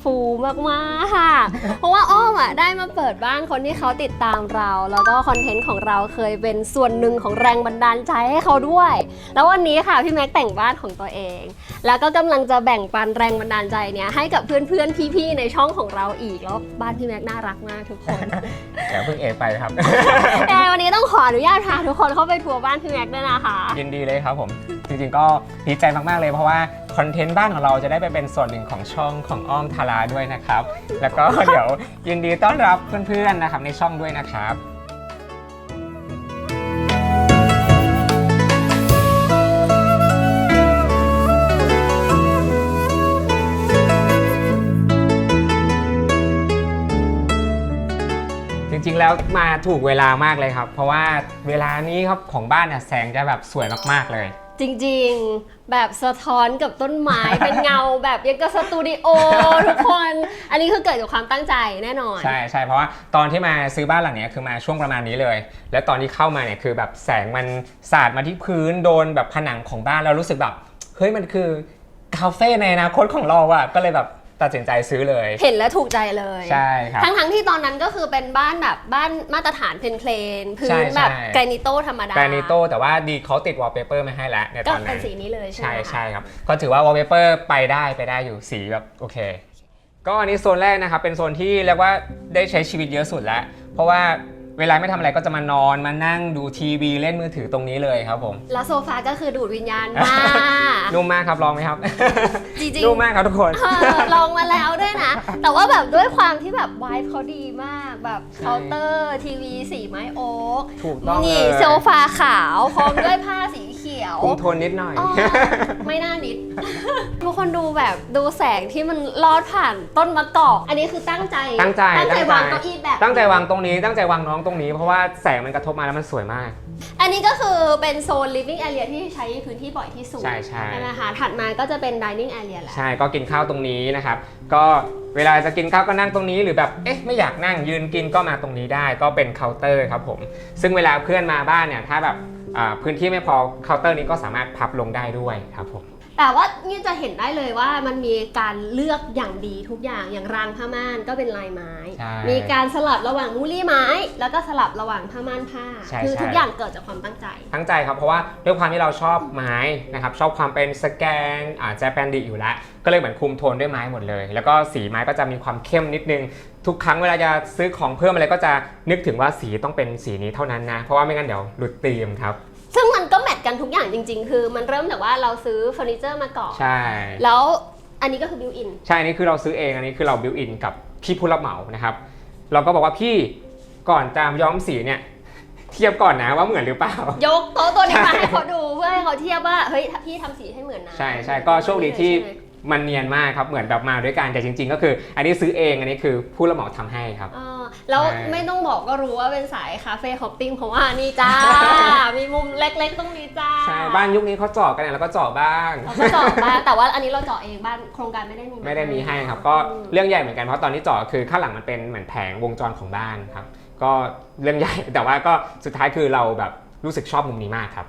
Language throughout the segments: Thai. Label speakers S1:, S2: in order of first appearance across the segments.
S1: ฟูมากๆ เพราะว่าอ้อมอะได้มาเปิดบ้านคนที่เขาติดตามเรา แล้วก็คอนเทนต์ของเราเคยเป็นส่วนหนึ่งของแรงบันดาลใจให้เขาด้วย แล้ววันนี้ค่ะพี่แม็กแต่งบ้านของตัวเอง แล้วก็กำลังจะแบ่งปันแรงบันดาลใจเนี้ยให้กับเพื่อนๆพี่ๆในช่องของเราอีกแล้วบ้านพี่แม็กน่ารักมากทุกคน
S2: เดี๋ยวเพิ่งเอกไปครับ
S1: ยังไงวันนี้ต้องขออนุญาตพาทุกคนเข้าไปทัวร์บ้านพี่แม็กด้วยนะคะ
S2: ยินดีเลยครับผมจริงๆก็ดีใจมากๆเลยเพราะว่า คอนเทนต์บ้านของเราจะได้ไปเป็นส่วนหนึ่งของช่องของอ้อมทาราด้วยนะครับ แล้วก็เดี๋ยวยินดีต้อนรับเพื่อนๆนะครับในช่องด้วยนะครับจริงๆแล้วมาถูกเวลามากเลยครับ เพราะว่าเวลานี้ครับของบ้านเนี่ยแสงจะแบบสวยมากๆเลย
S1: จริงๆ แบบสะท้อนกับต้นไม้ เป็นเงาแบบยังกับสตูดิโอทุกคน อันนี้คือเกิดจากความตั้งใจแน่นอน
S2: ใช่ใช่เพราะว่าตอนที่มาซื้อบ้านหลังเนี้ยคือมาช่วงประมาณนี้เลย แล้วตอนที่เข้ามาเนี่ยคือแบบแสงมันสาดมาที่พื้นโดนแบบผนังของบ้านแล้วรู้สึกแบบเฮ้ยมันคือคาเฟ่ในอนาคตของเราอะก็เลยแบบ ตัดสินใจซื้อเลย
S1: เห็นแล้วถูกใจเลย
S2: ใช่ครับ
S1: ทั้งๆที่ตอนนั้นก็คือเป็นบ้านแบบบ้านมาตรฐานเพลนเพลนๆพื้
S2: ใช่
S1: นแบบ
S2: ใช่
S1: แกรนิโตธรรมดา
S2: แกรนิโตแต่ว่าดีเขาติดวอลเปเปอร์มาให้แล้วใน
S1: ก็
S2: ตอน
S1: เป็
S2: นั้นน
S1: สีนี้เลยใช่ไห
S2: ใช่
S1: มคะ
S2: ใช่ครับ ก็ถือว่าวอลเปเปอร์ไปได้ไปได้อยู่สีแบบโอเค ก็อันนี้โซนแรกนะครับ เป็นโซนที่เรียกว่าได้ใช้ชีวิตเยอะสุดแล้ว เพราะว่า เวลาไม่ทำอะไรก็จะมานอนมานั่งดูทีวีเล่นมือถือตรงนี้เลยครับผม
S1: แล้วโซฟาก็คือดูดวิญญาณมาก
S2: นุ่มมากครับลองไหมครับ
S1: จริง
S2: นุ่มมากครับทุกคน
S1: ๆเออลองมาแล้วด้วยนะ แต่ว่าแบบด้วยความที่แบบวายเขาดีมากแบบ
S2: ใช่
S1: เคาน์เตอร์ทีวีสีไม้โอ๊ก
S2: ถูกต้องเล
S1: นี่
S2: ย
S1: โซฟาขาวพร้อมด้วยผ้าสีเขียว
S2: คุมโทนนิดหน่อย
S1: อ๋อไม่น่านิด ทุกคนดูแบบดูแสงที่มันลอดผ่านต้นมะกอก อันนี้คือตั้งใจ
S2: ตั้งใจ
S1: ตั้งใจ
S2: ตั้งใจ
S1: วางเก้าอี้แบบ
S2: ตั้งใจวางตรงนี้ ตั้งใจวางน้องตรงนี้ เพราะว่าแสงมันกระทบมาแล้วมันสวยมาก
S1: อันนี้ก็คือเป็นโซน living area ที่ใช้พื้นที่บ่อยที่สุด
S2: ใช่ใช่
S1: ไหมคะถัดมาก็จะเป็น dining area แหละ
S2: ใช่ ก็กินข้าวตรงนี้นะครับ ก็เวลาจะกินข้าวก็นั่งตรงนี้ หรือแบบ เอ๊ะ ไม่อยากนั่งยืนกินก็มาตรงนี้ได้ ก็เป็นเคาน์เตอร์ครับผม ซึ่งเวลาเพื่อนมาบ้านเนี่ย ถ้าแบบอ่า พื้นที่ไม่พอเคาน์เตอร์นี้ก็สามารถพับลงได้ด้วยครับผม
S1: แต่ว่านี่จะเห็นได้เลยว่ามันมีการเลือกอย่างดีทุกอย่างอย่างรางผ้าม่านก็เป็นลายไม้
S2: ใช่
S1: มีการสลับระหว่างมูลี่ไม้ แล้วก็สลับระหว่างผ้าม่านผ้า
S2: ใช่
S1: คือ
S2: ใช่
S1: ทุกอย่างเกิดจากความตั้งใจ
S2: ตั้งใจครับ เพราะว่าด้วยความที่เราชอบไม้นะครับชอบความเป็นสแกนอ่าแจแปนดิอยู่แล้ว ก็เลยเหมือนคุมโทนด้วยไม้หมดเลย แล้วก็สีไม้ก็จะมีความเข้มนิดนึง ทุกครั้งเวลาจะซื้อของเพิ่มอะไรก็จะนึกถึงว่าสีต้องเป็นสีนี้เท่านั้นนะ เพราะว่าไม่งั้นเดี๋ยวหลุดธีมครับ
S1: ซึ่งมัน ก็แมทกันทุกอย่างจริง ๆ คือมันเริ่มจากว่าเราซื้อเฟอร์นิเจอร์มาก่อน
S2: ใช่
S1: แล้วอันนี้ก็คือบิวอิน
S2: ใช่อันนี้คือเราซื้อเอง อันนี้คือเราบิวอินกับพี่ผู้รับเหมานะครับ เราก็บอกว่าพี่ก่อนจะย้อมสีเนี่ยเทียบก่อนนะว่าเหมือนหรือเปล่า
S1: ยกโต๊ะตัวนี้มา
S2: ใช่
S1: ให้เขาดูเพื่อให้เขาเทียบว่าเฮ้ยพี่ทำสีให้เหมือนนะ
S2: ใช่ใช่ก็โชคดีที่
S1: ใช่ไหม
S2: มันเนียนมากครับเหมือนแบบมาด้วยกันแต่จริง ๆ ก็คือ อันนี้ซื้อเองอันนี้คือผู้รับเหมาทำให้ครับ
S1: อ่าแล้ว
S2: ใช่
S1: ไม่ต้องบอกก็รู้ว่าเป็นสายคาเฟ่ฮอปปิ้งเพราะว่านี่จ้า มีมุมเล็กๆตรงนี้จ้า
S2: ใช่บ้านยุคนี้เขาเจาะกันเนี่ยเราก็เจาะบ้าง
S1: เราก็เจาะบ้างแต่ว่าอันนี้เราเจาะเองบ้านโครงการไม่ได้มีา
S2: ไม่ได้มีให้ครับ ก็เรื่องใหญ่เหมือนกันเพราะตอนที่เจาะคือข้างหลังมันเป็นเหมือนแผงวงจรของบ้านครับ ก็เรื่องใหญ่แต่ว่าก็สุดท้ายคือเราแบบรู้สึกชอบมุมนี้มากครับ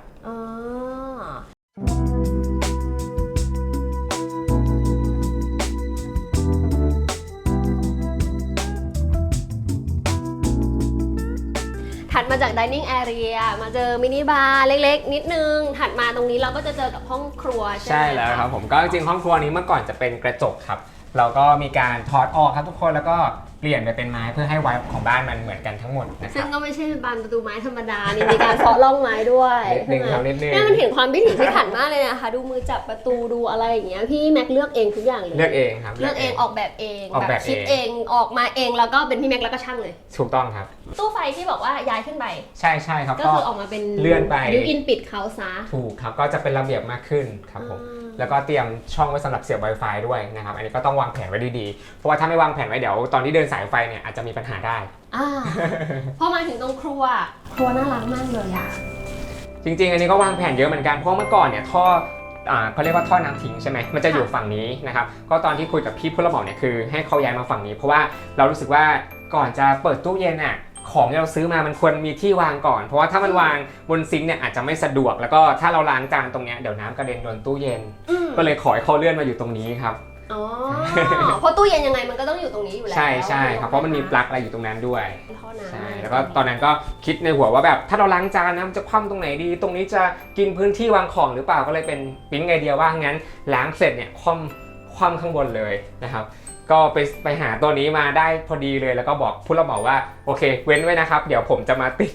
S1: มาจากดินนิ่งแอเรียมาเจอมินิบาร์เล็กๆ นิดนึง ถัดมาตรงนี้เราก็จะเจอกับห้องครัวใช่ไหม
S2: ใช่แล้วครับผมก็จริงๆห้องครัวนี้เมื่อก่อนจะเป็นกระจกครับ เราก็มีการถอดออกครับทุกคนแล้วก็ เปลี่ยนไปเป็นไม้เพื่อให้ไวบ์ของบ้านมันเหมือนกันทั้งหมดนะค
S1: ซึ่
S2: รั
S1: ง
S2: บ
S1: ก็ไม่ใช่บานประตูไม้ธรรมดานี่มีการเคาะร่องไม้ด้วย
S2: นิดนึงครับนิดนึง
S1: เนี่ยมันเห็นความพิถีพิถันมากเลยนะคะดูมือจับประตูดูอะไรอย่างเงี้ยพี่แม็กเลือกเองทุกอย่างเลย
S2: เลือกเองครับ
S1: เลือกเองออกแบบเอง
S2: ออกแบบ
S1: คิด
S2: เอง
S1: เองออกมาเองแล้วก็เป็นพี่แม็กแล้วก็ช่างเลย
S2: ถูกต้องครับ
S1: ตู้ไฟที่บอกว่าย้ายขึ้นไป
S2: ใช่ใช่ครับ
S1: ก็
S2: ก็
S1: คือออกมาเป็น
S2: เลื่อนไป
S1: บิวอินปิดเขาซะ
S2: ถูกครับก็จะเป็นระเบียบมากขึ้นครับผม
S1: อ่า
S2: แล้วก็เตรียมช่องไว้สำหรับเสียบ Wi-Fi ด้วยนะครับ อันนี้ก็ต้องวางแผนไว้ดีๆ เพราะว่าถ้าไม่วางแผนไว้เดี๋ยวตอนที่เดินสายไฟเนี่ยอาจจะมีปัญหาได้
S1: อ่าพอมาถึงตรงครัว ครัวน่ารักมากเลยอะ
S2: จริงๆ อันนี้ก็วางแผนเยอะเหมือนกันเพราะเมื่อก่อนเนี่ยท่ออ่าเขาเรียกว่าท่อน้ำทิ้งใช่ไหมมันจะอยู่ฝั่งนี้นะครับก็ตอนที่คุยกับพี่ผู้รับเหมาเนี่ยคือให้เขาย้ายมาฝั่งนี้ เพราะว่าเรารู้สึกว่าก่อนจะเปิดตู้เย็นอะของที่เราซื้อมามันควรมีที่วางก่อน เพราะว่าถ้ามันวางบนซิงค์เนี่ยอาจจะไม่สะดวก แล้วก็ถ้าเราล้างจานตรงเนี้ยเดี๋ยวน้ำกระเด็นโดนตู้เย็น
S1: อืม
S2: ก็เลยขอให้เขาเลื่อนมาอยู่ตรงนี้ครับ
S1: อ๋อ เพราะตู้เย็นยังไงมันก็ต้องอยู่ตรงนี้อยู่แล้ว
S2: ใช่ใช่ครับเพราะมันมีปลั๊กอะไรอยู่ตรงนั้นด้วย
S1: ท่อน้ำ
S2: ใช่แล้วก็ตอนนั้นก็คิดในหัวว่าแบบถ้าเราล้างจานนะมันจะคว่ำตรงไหนดี ตรงนี้จะกินพื้นที่วางของหรือเปล่าก็เลยเป็นปิ้นไอเดียว่างั้นล้างเสร็จเนี่ยคว่ำคว่ำข้างบนเลยนะครับ ก็ไปไปหาตัวนี้มาได้พอดีเลยแล้วก็บอกผู้รับเหมาว่าโอเค เว้นไว้นะครับ เดี๋ยวผมจะมาติด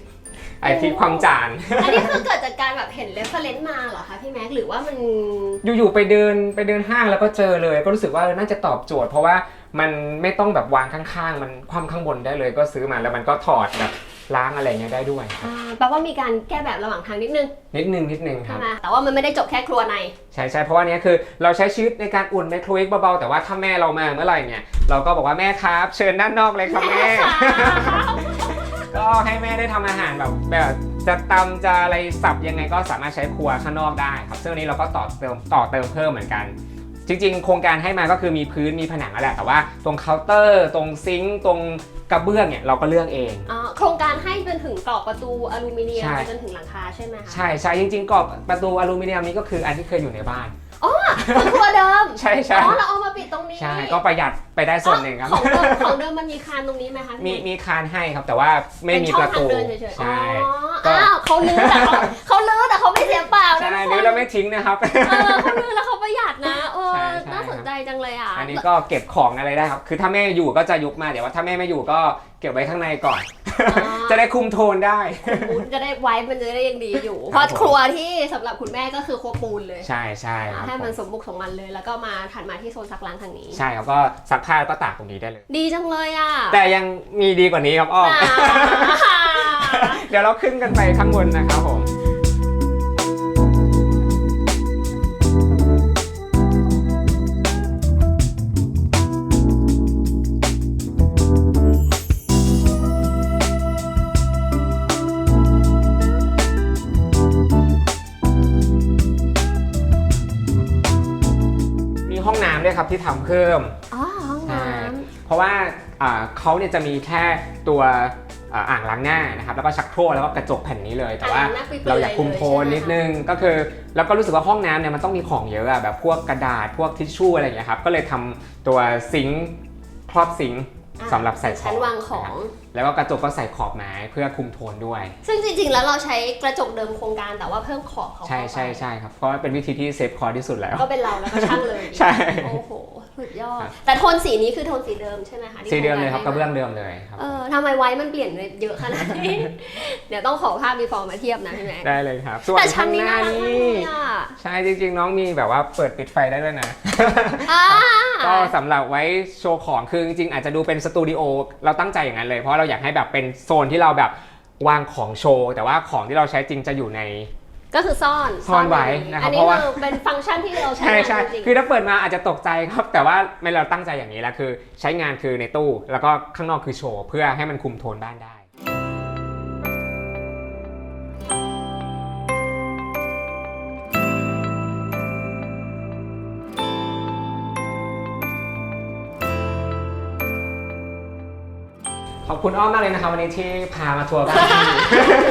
S2: ไอที่ความจาน
S1: อันนี้คือเกิดจากการแบบเห็นเรฟเฟรนซ์มาเหรอคะพี่แม็กหรือว่ามัน
S2: อยู่ๆไปเดินไปเดินห้างแล้วก็เจอเลย ก็รู้สึกว่าเออน่าจะตอบโจทย์ เพราะว่ามันไม่ต้องแบบวางข้างๆ มันคว่ำข้างบนได้เลยก็ซื้อมาแล้วมันก็ถอดแบบล้างอะไรเงี้ยได้ด้วยครับ
S1: อ่าแปลว่ามีการแก้แบบระหว่างทางนิดนึง
S2: นิดนึงนิดนึงค
S1: ใช่
S2: รับ
S1: ไหมแต่ว่ามันไม่ได้จบแค่ครัวใน
S2: ใช่ใช่เพราะว่าเนี้ยคือเราใช้ชีวิตในการอุ่นไมโครเวฟเบาๆแต่ว่าถ้าแม่เรามาเมื่อไหร่เนี่ยเราก็บอกว่าแม่ครับ เชิญด้านนอกเลยครับแม่ ก็ให้แม่ได้ทำอาหารแบบแบบจะตำจะอะไรสับยังไงก็สามารถใช้ครัวข้างนอกได้ครับ ซึ่งอันนี้เราก็ต่อเติมต่อเติมเพิ่มเหมือนกัน จริง ๆ โครงการให้มาก็คือมีพื้นมีผนังนั่นแหละแต่ว่าตรงเคาน์เตอร์ ตรงซิงค์ตรงกระเบื้องเนี่ยเราก็เลือกเอง
S1: อ่าโครงการให้จนถึงกรอบประตูอลูมิเนียม
S2: ใช่
S1: ไปจนถึงหลังคาใช่ไหมคะ
S2: ใช่ใช่จริงๆกรอบประตูอลูมิเนียมนี้ก็คืออันที่เคยอยู่ในบ้าน
S1: คือครัวเดิม
S2: ใช่ใช่
S1: อ๋อเราเอามาปิดตรงนี้
S2: ใช่ก็ประหยัดไปได้ส่วนหนึ่งครับ
S1: ของเดิมของเดิมมันมีคานตรงนี้ไหมคะ
S2: มี
S1: พี่
S2: มีคานให้ครับแต่ว่าไม่มีประตู
S1: เป็นช่องทางเดินเฉยๆ
S2: ใช่
S1: อ๋อ
S2: ก็
S1: อ้าวเขาลื้อแต่เขา สียเปล่านะ
S2: ใช่
S1: ทุกค
S2: หรือนเราไม่ทิ้งนะครับ
S1: เออเขาลื้อแล้วเขาประหยัดนะเออ
S2: ใช่ใช่
S1: น่าสนใจจังเลยอะ
S2: อันนี้ก็เก็บของอะไรได้ครับ คือถ้าแม่อยู่ก็จะยุบมา แต่ว่าถ้าแม่ไม่อยู่ก็เก็บไว้ข้างในก่อน
S1: อ๋อ
S2: จะได้คุมโทนได้
S1: ปูนจะได้ไว้มันจะได้ยังดีอยู่เพราะครัวที่สำหรับคุณแม่ก็คือครัวปูนเลย
S2: ใช่ใช่ครับ
S1: ให้มันสมบุกสมบันเลย แล้วก็มาถัดมาที่โซนซักล้างทางนี้
S2: ใช่ครับก็ซักผ้าก็ตากตรงนี้ได้เลย
S1: ดีจังเลยอะ
S2: แต่ยังมีดีกว่านี้ครับอ้อม
S1: อ่า
S2: เดี๋ยวเราขึ้นกันไปข้างบนนะครับผมมี ที่ทำเพิ่ม
S1: อ๋อห้องน้
S2: เพราะว่าอ่าเขาเนี่ยจะมีแค่ตัวอ่าอ่างล้างหน้านะครับแล้วก็ชักโครกแล้วก็กระจกแผ่นนี้เลยำแต่ว่า
S1: อ่งน้ำปื่ๆ
S2: เราอยากคุมโทนนิดนึงก็คือแล้วก็รู้สึกว่าห้องน้ำเนี่ยมันต้องมีของเยอะอะแบบพวกกระดาษพวกทิชชู่อะไรอย่างเงี้ยครับก็เลยทำตัวซิงค์ครอบซิงค์
S1: อะ
S2: สำหรับใส่ขอ
S1: ชั้
S2: ง
S1: นวางของ
S2: แล้วก็กระจกก็ใส่ขอบไม้เพื่อคุมโทนด้วย
S1: ซึ่งจริงๆ แล้วเราใช้กระจกเดิมโครงการแต่ว่าเพิ่มขอบเขา
S2: ใช่
S1: เข้าไป
S2: ใช่ใช่ครับเพราะว่าเป็นวิธีที่เซฟคอร์ที่สุดแล้ว
S1: ก็เป็นเราแล้วก็ช่างเลย
S2: ใช่
S1: โอ้โห สุดยอด
S2: ครับ
S1: แต่โทนสีนี้คือโทนสีเดิมใช่ไหมคะที่
S2: สีเดิมเลยครับ
S1: โง
S2: กระเบื้อง
S1: ให้
S2: เดิมเลยครับ
S1: เออทำไมไว้มันเปลี่ยนเยอะขนาดนี้ เดี๋ยวต้องขอภาพ before มาเทียบนะพี่แม็ก
S2: ได้เลยครับ ส่วน
S1: แต่ชั้
S2: ข้านง
S1: นี้
S2: หน้า
S1: น่ารักมาก
S2: นี่
S1: เลยอะ
S2: ใช่จริง ๆ น้องมีแบบว่าเปิดปิดไฟได้ด้วยนะ
S1: อ่า
S2: ก็สำหรับไว้โชว์ของคือจริงๆอาจจะดูเป็นสตูดิโอเราตั้งใจอย่างนั้นเลยเพราะเราอยากให้แบบเป็นโซนที่เราแบบวางของโชว์ แต่ว่าของที่เราใช้จริงจะอยู่ใน
S1: ก็คือซ่อน
S2: ซ่อนไว้นะครับ
S1: อันนี้
S2: เพราะว่า
S1: คือเป็นฟังก์ชันที่เราใช้
S2: ใช่
S1: งาน
S2: ใช่
S1: จริง
S2: คือถ้าเปิดมาอาจจะตกใจครับ แต่ว่าไม่เราตั้งใจอย่างนี้แล้วคือใช้งานคือในตู้ แล้วก็ข้างนอกคือโชว์เพื่อให้มันคุมโทนบ้านได้ คุณอ้อมมากเลยนะครับวันนี้ที่พามาทัวร์บ้านพี่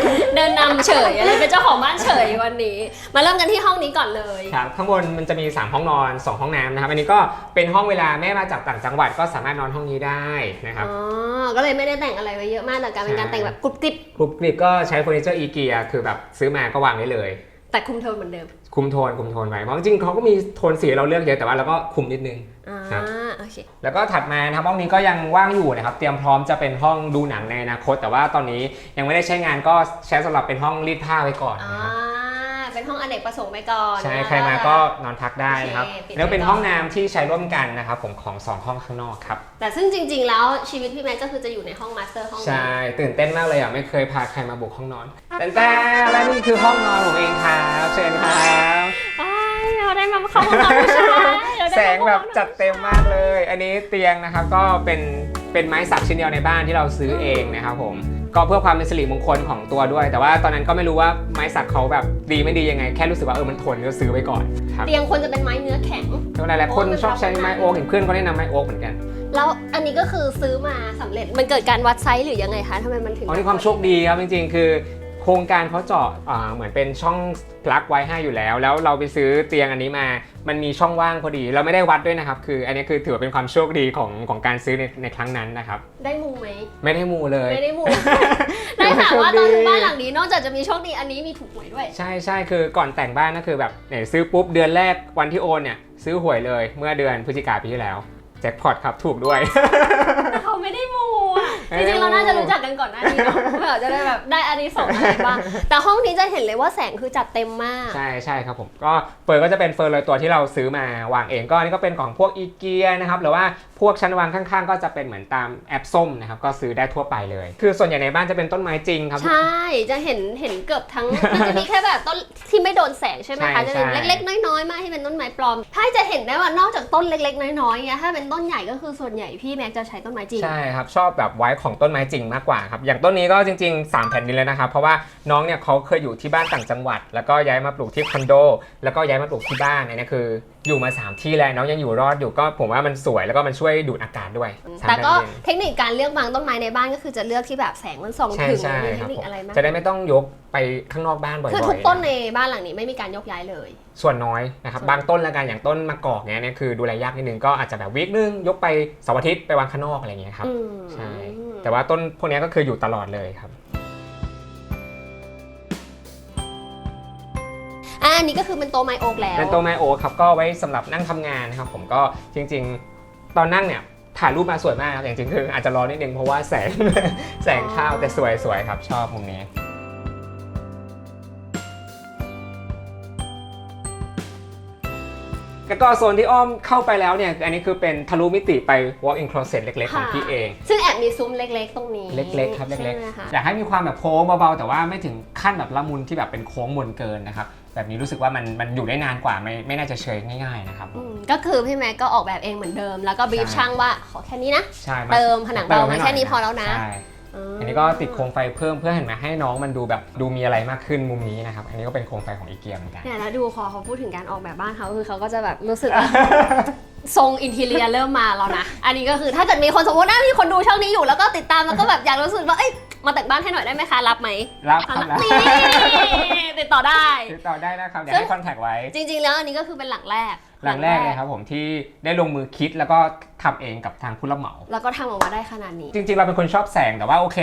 S1: ๆเดินนำเฉยอะไรเป็นเจ้าของบ้านเฉยวันนี้ มาเริ่มกันที่ห้องนี้ก่อนเลย
S2: ครับข้างบนมันจะมี 3 ห้องนอน 2 ห้องน้ำนะครับ อันนี้ก็เป็นห้องเวลาแม่มาจากต่างจังหวัดก็สามารถนอนห้องนี้ได้นะครับ
S1: อ๋อ ก็เลยไม่ได้แต่งอะไรไว้เยอะมากแต่การเป็นการ
S2: ใช่
S1: แต่งแบบกรุบกริบ
S2: กรุบกริบก็ใช้เฟอร์นิเจอร์อีเกียคือแบบซื้อมาก็วางได้เลย
S1: แต่คุมโทนเหมือนเดิม
S2: คุมโทนคุมโทนไว้เพราะจริงๆเขาก็มีโทนสีให้เราเลือกเยอะแต่ว่าเราก็คุมนิดนึง
S1: อ่า
S2: ครับ
S1: โอเค
S2: แล้วก็ถัดมานะครับห้องนี้ก็ยังว่างอยู่นะครับเตรียมพร้อมจะเป็นห้องดูหนังในอนาคต แต่ว่าตอนนี้ยังไม่ได้ใช้งานก็ใช้สำหรับเป็นห้องรีดผ้าไว้ก่อน
S1: อ่า
S2: นะครับ
S1: เป็นห้องอเนกประสงค์ไปก่อน
S2: ใช่
S1: นะ
S2: ใครมาก็นอนพักได้นะครับ
S1: โอเคปิดไว้
S2: แล้วเป็น
S1: ก่อน
S2: ห้องน้ำที่ใช้ร่วมกันนะครับผมของสองห้องข้างนอกครับ
S1: แต่ซึ่งจริง ๆ แล้วชีวิตพี่แม็กก็คือจะอยู่ในห้องมาสเตอร์ห้องนี้
S2: ใช่ ตื่นเต้นมากเลยอะไม่เคยพาใครมาบุกห้องนอน แต่แต่และนี่คือห้องนอนผมเองครับเชิญครับ
S1: อ้ายเราได้มาเข้าห้องนอนผู้ชาย เราได้
S2: แส
S1: มาง
S2: แบบจัดเต็มมากเลย อันนี้เตียงนะครับก็เป็นเป็นไม้สักชิ้นเดียวในบ้านที่เราซื้อเองนะครับผมก็เพื่อความเป็นสิริมงคลของตัวด้วย แต่ว่าตอนนั้นก็ไม่รู้ว่าไม้สักเขาแบบดีไม่ดียังไง แค่รู้สึกว่าเออมันทนก็ซื้อไว้ก่อนครับ
S1: เตียงคนจะเป็นไม้เนื้อแข็ง
S2: แล้วหลายๆคนชอบใช้ไม้โอ๊กเห็นเพื่อนก็แนะนำไม้โอ๊กเหมือนกัน
S1: แล้วอันนี้ก็คือซื้อมาสำเร็จมันเกิดการวัดไซส์หรือยังไงคะทำไมมันถึง
S2: อ๋อนี่ความโชคดีครับจริงๆ คือ โครงการเขาเจาะอ่าเหมือนเป็นช่องปลั๊กไว้ให้อยู่แล้ว แล้วเราไปซื้อเตียงอันนี้มา มันมีช่องว่างพอดี เราไม่ได้วัดด้วยนะครับ คืออันนี้คือถือว่าเป็นความโชคดีของของการซื้อในในครั้งนั้นนะครับ
S1: ได้มูไหม
S2: ไม่ได้มูเลย
S1: ไม่ได้มู ได้ข่าวว่าตอนซื้อบ้านหลังนี้นอกจากจะมีโชคดีอันนี้มีถูกหวยด้วย
S2: ใช่ใช่คือก่อนแต่งบ้านก็คือแบบเนี่ยซื้อปุ๊บเดือนแรกวันที่โอนเนี่ยซื้อหวยเลยเมื่อเดือนพฤศจิกาปีที่แล้วแจ็คพอตครับถูกด้วย
S1: แต่เขาไม่ได้มูอะ
S2: ไม่
S1: จ
S2: ได้
S1: ริงๆ
S2: มู
S1: เราน่าจะรู้จักกันก่อนหน้านี้เนาะเผื่อจะได้แบบได้อันนี้สองอะไรบ้างแต่ห้องนี้จะเห็นเลยว่าแสงคือจัดเต็มมาก
S2: ใช่ใช่ครับผมก็เฟิร์นก็จะเป็นเฟิร์นเลยตัวที่เราซื้อมาวางเองก็อันนี้ก็เป็นของพวกอีเกียนะครับหรือว่าพวกชั้นวางข้างๆ ก็จะเป็นเหมือนตามแอปส้มนะครับ ก็ซื้อได้ทั่วไปเลย คือส่วนใหญ่ในบ้านจะเป็นต้นไม้จริงครับ
S1: ใช่ จะเห็นเห็นเกือบทั้ง มันจะมีแค่แบบต้นที่ไม่โดนแสงใช่ไหม
S2: ใช่
S1: คะ จะเป็น
S2: ใช่
S1: เล็กๆ น้อยๆ มากที่เป็นต้นไม้ปลอม ถ้าจะเห็นได้ว่านอกจากต้นเล็ก ๆ น้อยๆเงี้ยถ้าเป็นต้นใหญ่ก็คือส่วนใหญ่พี่แม็กจะใช้ต้นไม้จริง
S2: ใช่ครับ ชอบแบบไว้ของต้นไม้จริงมากกว่าครับ อย่างต้นนี้ก็จริงๆ 3 แผ่นดินเลยนะครับ เพราะว่าน้องเนี่ยเขาเคยอยู่ที่บ้านต่างจังหวัด แล้วก็ย้ายมาปลูกที่คอนโด แล้วก็ย้ายมาปลูกที่บ้านอันนี้คือ อยู่มา 3 ที่แล้วน้องยังอยู่รอดอยู่ก็ผมว่ามันสวยแล้วก็มันช่วยดูดอากาศด้วยสาม
S1: แต่ก็
S2: แผ่นดิน
S1: เทคนิคการเลือกวางต้นไม้ในบ้านก็คือจะเลือกที่แบบแสงมันส่อง
S2: ใช่
S1: ถึง
S2: ใช่
S1: มีเท
S2: ครับ
S1: คนิค
S2: ผม
S1: อะไรไหม
S2: จะได้ไม่ต้องยกไปข้างนอกบ้านบ่อยๆ
S1: คือทุกต้น
S2: นะ
S1: ในบ้านหลังนี้ไม่มีการยกย้ายเลย
S2: ส่วนน้อยนะครับ
S1: ส่วน
S2: บางต้นละกันอย่างต้นมะกอกเนี้ยเนี่ยคือดูแลยากนิดนึงก็อาจจะแบบวีคนึงยกไปเสาร์อาทิตย์ไปวางข้างนอกอะไรอย่างเงี้ยครับ
S1: อืม
S2: ใช่แต่ว่าต้นพวกเนี้ยก็คืออยู่ตลอดเลยครับ
S1: อ่าอันนี้ก็คือเป็นโตะไมโอกแล้ว
S2: เป็นโต๊ะไม้โอ๊คครับก็ไว้สำหรับนั่งทำงานนะครับผมก็จริงๆ ตอนนั่งเนี่ยถ่ายรูปมาสวยมากครับแต่จริงๆคืออาจจะร้อนนิดนึงเพราะว่าแสง แสงเข้าวแต่สวยสวยครับชอบมุมนี้ แล้วก็โซนที่อ้อมเข้าไปแล้วเนี่ย อันนี้คือเป็นทะลุมิติไป walk-in closet เล็ก ๆ ของ
S1: ค่ะ
S2: พี่เอง
S1: ซึ่งแอบมีซุ้มเล็กๆ ตรงนี้
S2: เล็กๆ ครับ เล็ก
S1: ใช่ไหมคะ
S2: ๆ อยากให้มีความแบบโค้งเบาๆ แต่ว่าไม่ถึงขั้นแบบละมุนที่แบบเป็นโค้งมนเกินนะครับ แบบนี้รู้สึกว่ามันมันอยู่ได้นานกว่าไม่ไม่น่าจะเชยง่ายๆนะครับ
S1: อืมก็คือพี่แม็กก็ออกแบบเองเหมือนเดิม แล้วก็บีบ
S2: ใช่
S1: ช่างว่าขอแค่นี้นะ
S2: ใช่
S1: เติมผนังเบามา
S2: ให้หย
S1: แค่นี้พอแล้วนะ
S2: ใช่อันนี้ก็ติดโคมไฟเพิ่มเพื่อเห็นไหมให้น้องมันดูแบบดูมีอะไรมากขึ้นมุมนี้นะครับ อันนี้ก็เป็นโคมไฟของอีเกียเหมือนกัน
S1: เนี่ยแล้วดูพอเขาพูดถึงการออกแบบบ้านเขาคือเขาก็จะแบบรู้สึกว่า ทรงอินทีเรียเริ่มมาแล้วนะ อันนี้ก็คือถ้าเกิดมีคนสมมติว่ามีคนดูช่องนี้อยู่แล้วก็ติดตามแล้วก็แบบอยากรู้สึกว่าเอ้ย มาแต่งบ้านให้หน่อยได้ไหมคะรับไหม
S2: รับครับ
S1: รับ
S2: รับ
S1: นี่ติดต่อได้
S2: ติดต่อได้นะครับเดี๋ยว
S1: ซึ่ง
S2: ให้คอนแทคไว้
S1: จริง ๆ แล้วอันนี้ก็คือเป็นหลังแรก
S2: หลังแรกเลยครับผมที่ได้ลงมือคิดแล้วก็ทำเองกับทางผู้รับเหมา
S1: แล้วก็ทำออกมาได้ขนาดนี้
S2: จริงๆ เราเป็นคนชอบแสงแต่ว่าโอเค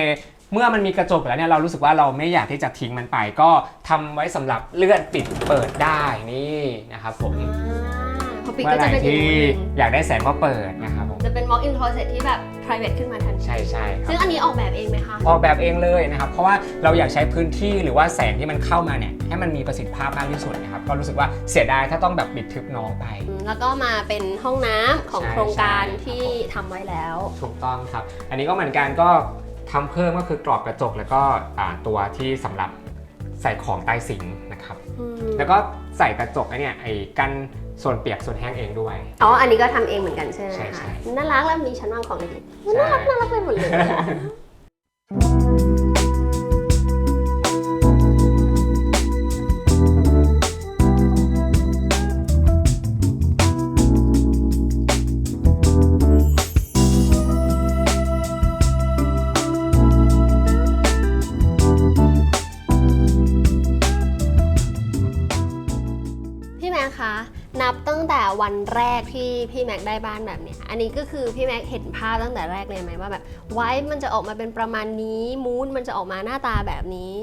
S2: เมื่อมันมีกระจกแล้วเนี่ยเรารู้สึกว่าเราไม่อยากที่จะทิ้งมันไป ก็ทำไว้สำหรับเลื่อนปิดเปิดได้นี่นะครับผม
S1: พอปิด
S2: เมื่
S1: ก็
S2: อไห
S1: จะ
S2: ร่
S1: เป็นอีก
S2: ที่
S1: มุมหนึ่ง
S2: อยากได้แสงก็เปิดนะครับผม
S1: จะเป็น walk in closet ที่แบบ private ขึ้นมาทันที
S2: ใช่ใช่ครับ
S1: ซึ่งอันนี้ออกแบบเองไหมคะ
S2: ออกแบบเองเลยนะครับ เพราะว่าเราอยากใช้พื้นที่หรือว่าแสงที่มันเข้ามาเนี่ยให้มันมีประสิทธิภาพมากที่สุดนะครับ ก็รู้สึกว่าเสียดายถ้าต้องแบบปิดทึบน้องไป
S1: อืมแล้วก็มาเป็นห้องน้ำของ
S2: ใช่
S1: โครงการ
S2: ใช่
S1: ที่ทำไว้แล้ว
S2: ถูกต้องครับ อันนี้ก็เหมือนกันก็ทำเพิ่มก็คือกรอบกระจกแล้วก็อ่าตัวที่สำหรับใส่ของใต้สิงค์นะครับ
S1: อืม
S2: แล้วก็ใส่กระจกไอ้เนี่ยไอ้กัน ส่วนเปียกส่วนแห้งเองด้วย
S1: อ๋อ อันนี้ก็ทำเองเหมือนกันใช่ไหม
S2: ใช่ใช่
S1: คะน่ารักแล้วมีชั้นวางของเล็กๆ
S2: ใช่
S1: น่ารักน่ารักไปหมดเลยอะพี่แม็กคะ นับตั้งแต่วันแรกที่พี่แม็กได้บ้านแบบเนี้ย อันนี้ก็คือพี่แม็กเห็นภาพตั้งแต่แรกเลยไหมว่าแบบไว้มันจะออกมาเป็นประมาณนี้มูนมันจะออกมาหน้าตาแบบนี้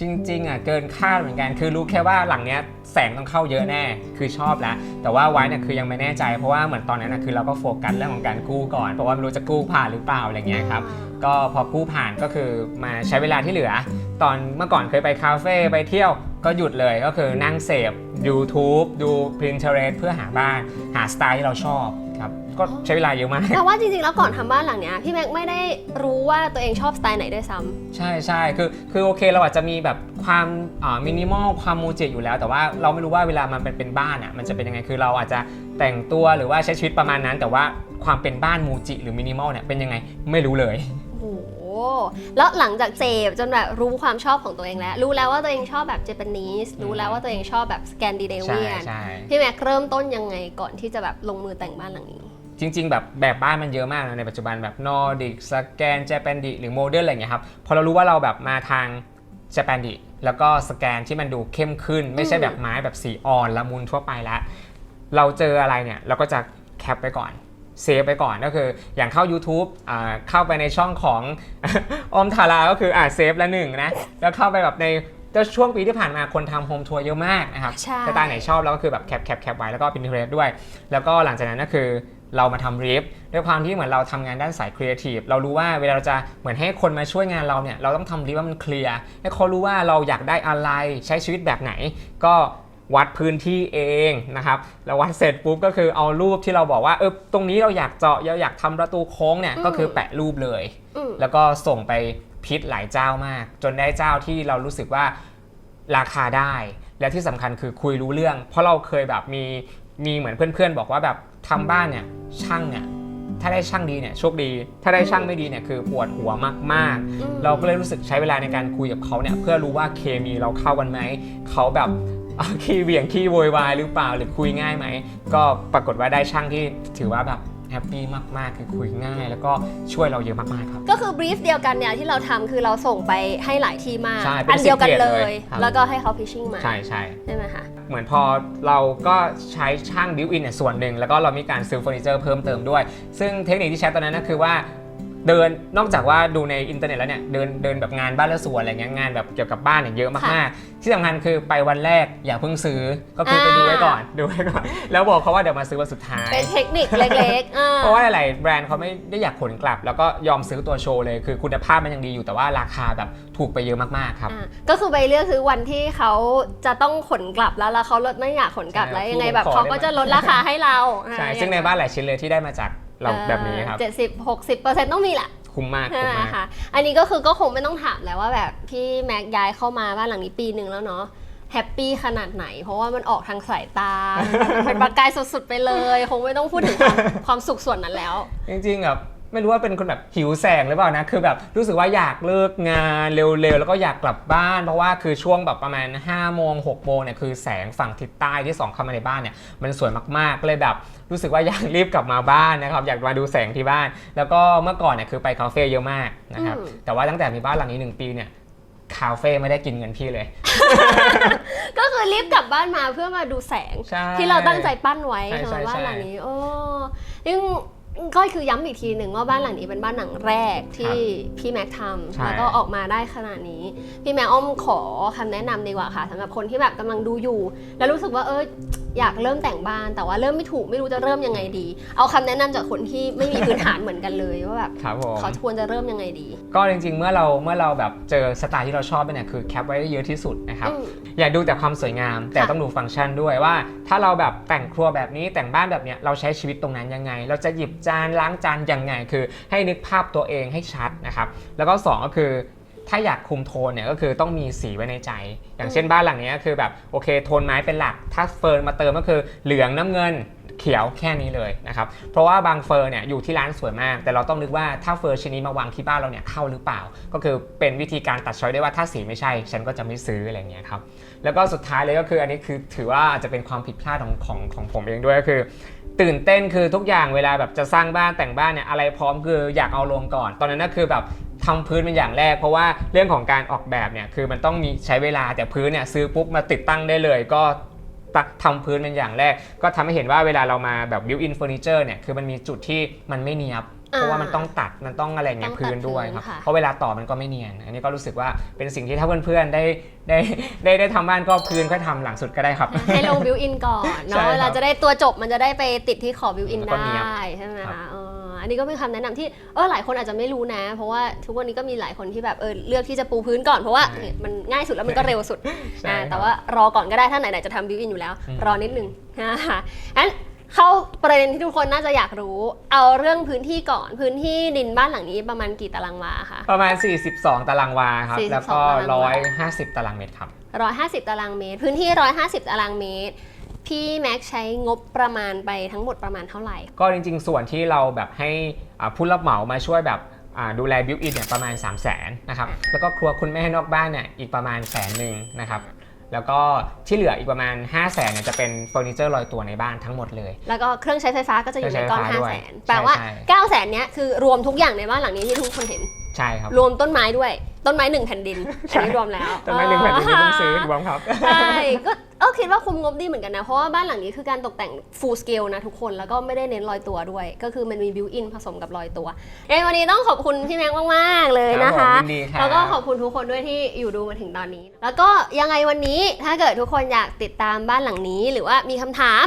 S2: จริงๆอะเกินคาดเหมือนกันคือรู้แค่ว่าหลังเนี้ยแสงต้องเข้าเยอะแน่คือชอบแล้วแต่ว่าไว้เนี่ยคือยังไม่แน่ใจเพราะว่าเหมือนตอนนั้นนะคือเราก็โฟกัสเรื่องของการกู้ก่อนเพราะว่าไม่รู้จะกู้ผ่านหรือเปล่าอะไรเงี้ยครับก็พอกู้ผ่านก็คือมาใช้เวลาที่เหลือ ตอนเมื่อก่อนเคยไปคาเฟ่ไปเที่ยวก็หยุดเลยก็คือนั่งเสพ YouTube ดู Pinterest เพื่อหาบ้านหาสไตล์ที่เราชอบครับ ก็ใช้เวลาเยอะมาก
S1: แต่ว่าจริงๆ แล้วก่อนทำบ้านหลังเนี้ยพี่แม็กไม่ได้รู้ว่าตัวเองชอบสไตล์ไหนด้วยซ้ำ
S2: ใช่ใช่คือคือโอเคเราอาจจะมีแบบความมินิมอลความมูจิอยู่แล้ว แต่ว่าเราไม่รู้ว่าเวลามันเป็นเป็นบ้านอะมันจะเป็นยังไงคือเราอาจจะแต่งตัวหรือว่าใช้ชีวิตประมาณนั้น แต่ว่าความเป็นบ้านมูจิหรือมินิมอลเนี่ยเป็นยังไงไม่รู้เลย
S1: โอ้โห แล้วหลังจากเจบจนแบบรู้ความชอบของตัวเองแล้ว รู้แล้วว่าตัวเองชอบแบบเจแปนิสรู้แล้วว่าตัวเองชอบแบบสแกนดิเน
S2: ใช่
S1: เวียน
S2: ใช่
S1: พี่แม็กเริ่มต้นยังไงก่อนที่จะแบบลงมือแต่งบ้านหลังนี้
S2: จริง ๆ แบบแบบบ้านมันเยอะมากนะในปัจจุบันแบบนอร์ดิกสแกนเจแปนดิหรือโมเดิร์นอะไรอย่างเงี้ยครับพอเรารู้ว่าเราแบบมาทางสแปนดิแล้วก็สแกนที่มันดูเข้มขึ้น ไม่ใช่แบบไม้แบบสีอ่อนละมุนทั่วไปแล้วเราเจออะไรเนี่ยเราก็จะแคปไปก่อน เซฟไปก่อนก็คืออย่างเข้า YouTube อ่าเข้าไปในช่องของออมทาราก็คืออ่าเซฟละหนึ่งนะ แล้วเข้าไปแบบในแต่ช่วงปีที่ผ่านมาคนทำโฮมทัวร์เยอะมากนะครับ
S1: ใช่
S2: สไตล์ไหนชอบแล้วก็คือแบบแคปแคปแคปไว้แล้วก็ Pinterest ด้วย แล้วก็หลังจากนั้นก็คือเรามาทำรีฟด้วยความที่เหมือนเราทำงานด้านสายครีเอทีฟเรารู้ว่าเวลาเราจะเหมือนให้คนมาช่วยงานเราเนี่ยเราต้องทำรีฟว่ามันเคลียร์ให้เขารู้ว่าเราอยากได้อะไรใช้ชีวิตแบบไหน ก็ วัดพื้นที่เองนะครับแล้ววัดเสร็จปุ๊บก็คือเอารูปที่เราบอกว่าเออตรงนี้เราอยากเจาะเราอยากทำประตูโค้งเนี่ย
S1: อืม
S2: ก็คือแปะรูปเลย
S1: อืม
S2: แล้วก็ส่งไปพิษหลายเจ้ามาก จนได้เจ้าที่เรารู้สึกว่าราคาได้ และที่สำคัญคือคุยรู้เรื่อง เพราะเราเคยแบบมีมีเหมือนเพื่อนๆ บอกว่าแบบทำบ้านเนี่ยช่างเนี่ยถ้าได้ช่างดีเนี่ยโชคดี ถ้าได้ช่างไม่ดีเนี่ยคือปวดหัวมาก
S1: อืม
S2: ๆเราก็เลยรู้สึกใช้เวลาในการคุยกับเขาเนี่ยเพื่อรู้ว่าเคมีเราเข้ากันไหมเขาแบบ ขี้เหวี่ยงขี้โวยวายหรือเปล่าหรือคุยง่ายไหม ก็ปรากฏว่าได้ช่างที่ถือว่าแบบแฮปปี้มาก ๆ คือคุยง่าย แล้วก็ช่วยเราเยอะมาก ๆ ครับ
S1: ก็คือบรีฟเดียวกันเนี่ยที่เราทำคือเราส่งไปให้หลายที่มาก
S2: ใช่เป็น
S1: อันเดียวกัน
S2: secret
S1: เล
S2: เลยยครับ
S1: แล้วก็ให้เขาพิชชิ่งมา
S2: ใช่ใช่
S1: ใช่ไหมคะ
S2: เหมือนพอเราก็ใช้ช่างบิวอินเนี่ยส่วนหนึ่ง แล้วก็เรามีการซื้อเฟอร์นิเจอร์เพิ่มเติมด้วย ซึ่งเทคนิคที่ใช้ตอนนั้นก็คือว่า เดินนอกจากว่าดูในอินเทอร์เน็ตแล้วเนี่ยเดินเดินแบบงานบ้านและสวนอะไรเงี้ยงานแบบเกี่ยวกับบ้านเนี่ยเยอะมากๆ ที่สำคัญคือไปวันแรกอย่าเพิ่งซื้อก็คือไป
S1: อ่า
S2: ดูไว้ก่อนดูไว้ก่อนแล้วบอกเขาว่าเดี๋ยวมาซื้อวันสุดท้าย
S1: เป็นเทคนิคเล็กๆอ่า
S2: เพราะว่าหลายๆแบรนด์เขาไม่ได้อยากขนกลับ แล้วก็ยอมซื้อตัวโชว์เลยคือคุณภาพมันยังดีอยู่แต่ว่าราคาแบบถูกไปเยอะมากๆครับ
S1: อ่าก็คือไปเลือกซื้อวันที่เขาจะต้องขนกลับแล้วแล้วเขาลดไม่อยากขนกลับ
S2: ใช่
S1: แล้วยังไง
S2: พี่
S1: แบบ
S2: ขอ
S1: เขา
S2: ได้
S1: ก็
S2: ไหม
S1: จะลดราคาให้เรา
S2: ใช่
S1: อ่า
S2: ซึ่งในบ้านหลายชิ้นเลยที่ได้มาจาก เราแบบนี้ครับ
S1: เจ็ดสิบหกสิบเปอร์เซ็นต์ต้องมีแหละ
S2: คุ้มมาก
S1: ใช่
S2: คุ้
S1: ไห
S2: ม
S1: ม
S2: มาก
S1: คะอันนี้ก็คือก็คงไม่ต้องถามแล้วว่าแบบพี่แม็กย้ายเข้ามาบ้านหลังนี้ปีหนึ่งแล้วเนาะแฮปปี้ขนาดไหน เพราะว่ามันออกทางสายตามันเป็นประกายสุดๆไปเลย คงไม่ต้องพูดถึงความความสุขส่วนนั้นแล้ว
S2: จริงๆแบบ ไม่รู้ว่าเป็นคนแบบหิวแสงหรือเปล่านะ คือแบบรู้สึกว่าอยากเลิกงานเร็วๆ แล้วก็อยากกลับบ้าน เพราะว่าคือช่วงแบบประมาณ5โมง6โมงเนี่ยคือแสงฝั่งทิศใต้ที่ส่องเข้ามาในบ้านเนี่ยมันสวยมากๆก็เลยแบบรู้สึกว่าอยากรีบกลับมาบ้านนะครับอยากมาดูแสงที่บ้าน แล้วก็เมื่อก่อนเนี่ยคือไปคาเฟ่เยอะมากนะครับ
S1: อืม
S2: แต่ว่าตั้งแต่มีบ้านหลังนี้หนึ่งปีเนี่ยคาเฟ่ไม่ได้กินเงินพี่เลย
S1: ก็คือรีบกลับบ้านมาเพื่อมาดูแสง
S2: ใช่
S1: ที่เราตั้งใจปั้นไว้
S2: ใช่
S1: ใช่ไหม
S2: ใช่
S1: บ้าน
S2: ใช่
S1: หลังนี้ โอ้ยัง ก็คือย้ำอีกทีหนึ่งว่าบ้านหลังนี้เป็นบ้านหลังแรกที่พี่แม็กท
S2: ใช่ำ
S1: แล้วก็ออกมาได้ขนาดนี้ พี่แม็กอ้อมขอคำแนะนำดีกว่าค่ะสำหรับคนที่แบบกำลังดูอยู่ แล้วรู้สึกว่าเออ อยากเริ่มแต่งบ้าน แต่ว่าเริ่มไม่ถูกไม่รู้จะเริ่มยังไงดี เอาคำแนะนำจากคนที่ไม่มีพื้นฐานเหมือนกันเลยว่าแบบ
S2: ครับผม
S1: เขาควรจะเริ่มยังไงดี
S2: ก็จริง ๆ เมื่อเราเมื่อเราแบบเจอสไตล์ที่เราชอบเนี่ยคือแคปไว้ได้เยอะที่สุดนะครับ
S1: อืม
S2: อย่าดูแต่ความสวยงาม แต่
S1: ค่ะ
S2: ต้องดูฟังก์ชันด้วยว่า ถ้าเราแบบแต่งครัวแบบนี้แต่งบ้านแบบเนี้ยเราใช้ชีวิตตรงนั้นยังไง เราจะหยิบจานล้างจานยังไง คือให้นึกภาพตัวเองให้ชัดนะครับแล้วก็สองก็คือ ถ้าอยากคุมโทนเนี่ยก็คือต้องมีสีไว้ในใจ อย่างเช่นบ้านหลังนี้ยคือแบบโอเคโทนไม้เป็นหลัก ถ้าเฟิร์นมาเติมก็คือเหลืองน้ำเงินเขียวแค่นี้เลยนะครับ เพราะว่าบางเฟอร์เนี่ยอยู่ที่ร้านสวยมาก แต่เราต้องนึกว่าถ้าเฟอร์ชนนี้มาวางที่บ้านเราเนี่ยเข้าหรือเปล่า ก็คือเป็นวิธีการตัดช้อยได้ว่าถ้าสีไม่ใช่ ฉันก็จะไม่ซื้ออะไรอย่างเงี้ยครับ แล้วก็สุดท้ายเลยก็คืออันนี้คือถือว่าอาจจะเป็นความผิดพลาดของของของผมเองด้วยก็คือ ตื่นเต้นคือทุกอย่างเวลาแบบจะสร้างบ้านแต่งบ้านเนี่ยอะไรพร้อมคืออยากเอาลงก่อน ตอนนั้นก็คือแบบ ทำพื้นเป็นอย่างแรก เพราะว่าเรื่องของการออกแบบเนี่ยคือมันต้องมีใช้เวลาแต่พื้นเนี่ยซื้อปุ๊บมาติดตั้งได้เลยก็ตะทำพื้นเป็นอย่างแรก ก็ทำให้เห็นว่าเวลาเรามาแบบ built in furniture เนี่ยคือมันมีจุดที่มันไม่เนียบเพราะว่ามันต้องตัดมันต้องอะไรเงี้ย
S1: ต้องตัด
S2: พื้นด้วยครับ
S1: พื้นค่ะ
S2: เพราะเวลาต่อมันก็ไม่เนียน อันนี้ก็รู้สึกว่าเป็นสิ่งที่ถ้าเพื่อนๆได้ได้ได้ได้ทำบ้านก็พื้นค่อยทำหลังสุดก็ได้ครับ
S1: ให้ลงบิวอินก่อน
S2: ใช่
S1: เนาะ
S2: ครับ
S1: เวลาจะได้ตัวจบมันจะได้ไปติดที่ขอบิวอิน
S2: แล้วก็
S1: ได
S2: เนียบ้
S1: ใช่ไหม
S2: ครั
S1: คะ
S2: บ
S1: เอออันนี้ก็เป็นคำแนะนำที่เออหลายคนอาจจะไม่รู้นะ เพราะว่าทุกวันนี้ก็มีหลายคนที่แบบเออเลือกที่จะปูพื้นก่อนเพราะว่า
S2: ใช่
S1: เนี่ยมันง่ายสุดแล้วมันก็เร็วสุด
S2: ใช่
S1: อ่า
S2: ครับ
S1: แต่ว่ารอก่อนก็ได้ถ้าไหนๆจะทำบิวอินอยู่แล้ว
S2: อืม
S1: รอนิดนึงนะคะงั้นเข้าประเด็นที่ทุกคนน่าจะอยากรู้ เอาเรื่องพื้นที่ก่อนพื้นที่ดินบ้านหลังนี้ประมาณกี่ตารางวาคะ
S2: ประมาณ 42 ตารางวาครับ
S1: 42
S2: แล้วก็
S1: ตารางวา
S2: 150 ตารางเมตรครับ
S1: 150 ตารางเมตร พื้นที่ 150 ตารางเมตร พี่แม็กใช้งบประมาณไปทั้งหมดประมาณเท่าไหร่
S2: ก็จริงๆ ส่วนที่เราแบบให้อ่าผู้รับเหมามาช่วยแบบอ่าดูแลบิวอินเนี่ยประมาณ 3 0 0 0 0นนะครับ แล้วก็ครัวคุณแม่นอกบ้านเนี่ยอีกประมาณแสนหนึ่งนะครับ แล้วก็ที่เหลืออีกประมาณ 5 0 0แสนเนี่ยจะเป็นเฟอร์นิเจอร์ลอยตัวในบ้านทั้งหมดเลย
S1: แล้วก็เครื่องใช้ไฟฟ้าก็จะอยู่ในก้อน5 0 0
S2: เครื่องใช้ไฟฟ้าด้วย
S1: แสนแปลว่า
S2: ใช่
S1: 9 0 0แสนเนี้ยคือรวมทุกอย่างในบ้านหลังนี้ที่ทุกคนเห็น
S2: ใช่ครับ
S1: รวมต้นไม้ด้วย ต้นไม้หนึ่งแผ่นดิน
S2: ใช่
S1: อันนี้รวมแล้ว
S2: แต่ไม่หนึ่งแผ่นดินที่ต้องซื้อรวมครับ
S1: ใช่ก็เออคิดว่าคุ้มงบดีเหมือนกันนะ เพราะว่าบ้านหลังนี้คือการตกแต่ง full scale นะทุกคน แล้วก็ไม่ได้เน้นลอยตัวด้วย ก็คือมันมี built in ผสมกับลอยตัวเอ้ยวันนี้ต้องขอบคุณพี่แม็กซ์มากๆเลยนะ
S2: ครั
S1: คะ
S2: บผมยินดีครับ
S1: แล้วก็ขอบคุณทุกคนด้วยที่อยู่ดูมาถึงตอนนี้ แล้วก็ยังไงวันนี้ถ้าเกิดทุกคนอยากติดตามบ้านหลังนี้ หรือว่ามีคำถาม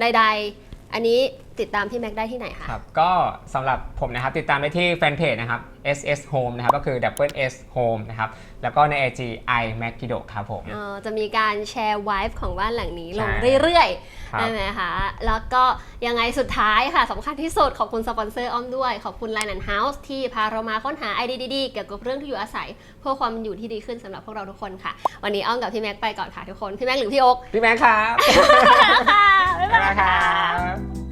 S1: ใด ๆ อันนี้ ติดตามพี่แม็กซ์ได้ที่ไหนคะ
S2: ครับก็สำหรับผมนะครับติดตามได้ที่แฟนเพจนะครับ SS Home นะครับก็คือ Double S Home นะครับแล้วก็ใน IG i m a k i d o ครับผม
S1: เอ่อจะมีการแชร์ไวฟ์ของบ้านหลังนี้ลง
S2: ใช่
S1: เรื่อย
S2: ครั
S1: ๆ
S2: บ
S1: ได้ไหมคะ แล้วก็ยังไงสุดท้ายค่ะสำคัญที่สุดขอบคุณสปอนเซอร์อ้อมด้วย ขอบคุณ Line and House ที่พาเรามาค้นหาไอเดียดีๆเกี่ยวกับเรื่องที่อยู่อาศัย เพื่อความเป็นอยู่ที่ดีขึ้นสำหรับพวกเราทุกคนค่ะ วันนี้อ้อมกับพี่แม็กไปก่อนค่ะทุกคน พี่แม็กหรือพี่โอ๊ค
S2: พี่แม็กครับ
S1: ค่ะ บ๊าย
S2: บ๊าย
S1: บา
S2: บายยค
S1: ค่ะ
S2: รับ